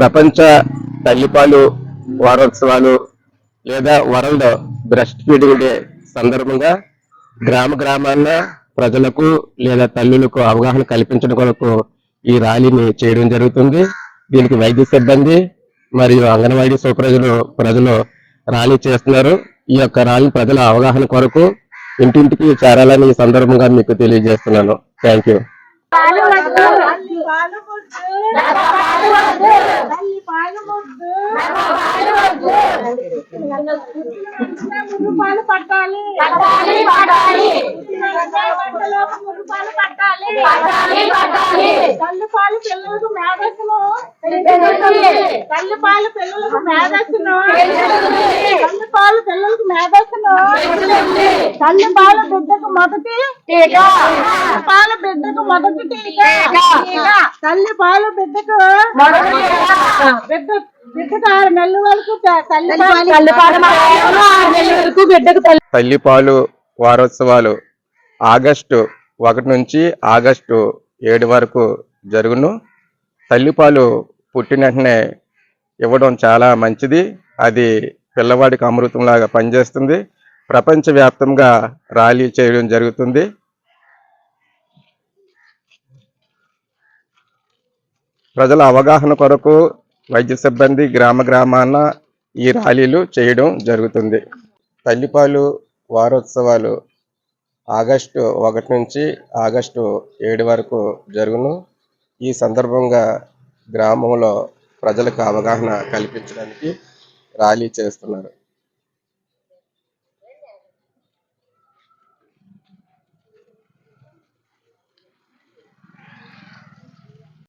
ప్రపంచ తల్లిపాలు వారోత్సవాలు లేదా వరల్డ్ బ్రెస్ట్ ఫీడింగ్ డే సందర్భంగా గ్రామ గ్రామాన్న ప్రజలకు లేదా తల్లులకు అవగాహన కల్పించడం కొరకు ఈ ర్యాలీని చేయడం జరుగుతుంది. దీనికి వైద్య సిబ్బంది మరియు అంగన్వాడీ సూపర్వైజర్లు ప్రజలు ర్యాలీ చేస్తున్నారు. ఈ యొక్క ర్యాలీ ప్రజల అవగాహన కొరకు ఇంటింటికి చేరాలని ఈ సందర్భంగా మీకు తెలియజేస్తున్నాను. థ్యాంక్ యూ పాలు వద్దు పాలు వద్దు పాలు వద్దు తల్లి పాలు వద్దు పాలు వద్దు మురు పాలు పట్టాలి పట్టాలి. పట్టాలి. తల్లి పాలు పిల్లలకు మేధస్సును. తల్లి పాలు పిల్లలకు మేధస్సును. తల్లి పాలు పిల్లలకు మేధస్సును. తల్లి పాలు బిడ్డకు మొదటి టీకా. పాలు బిడ్డకు మొదటి టీకా. తల్లి పాలు బిడ్డకు బిడ్డ బిడ్డకు ఆరు నెలల వరకు త- తల్లి పాలు తల్లి పాలు ఆరు నెలల వరకు బిడ్డకు తల్లి తల్లిపాలు వారోత్సవాలు ఆగస్టు ఒకటి నుంచి ఆగస్టు ఏడు వరకు జరుగును. తల్లిపాలు పుట్టిన వెంటనే ఇవ్వడం చాలా మంచిది. అది పిల్లవాడికి అమృతంలాగా పనిచేస్తుంది. ప్రపంచవ్యాప్తంగా ర్యాలీ చేయడం జరుగుతుంది. ప్రజల అవగాహన కొరకు వైద్య సిబ్బంది గ్రామ గ్రామాన ఈ ర్యాలీలు చేయడం జరుగుతుంది. తల్లిపాలు వారోత్సవాలు ఆగస్టు ఒకటి నుంచి ఆగస్టు ఏడు వరకు జరుగును. ఈ సందర్భంగా గ్రామంలో ప్రజలకు అవగాహన కల్పించడానికి ర్యాలీ చేస్తున్నారు.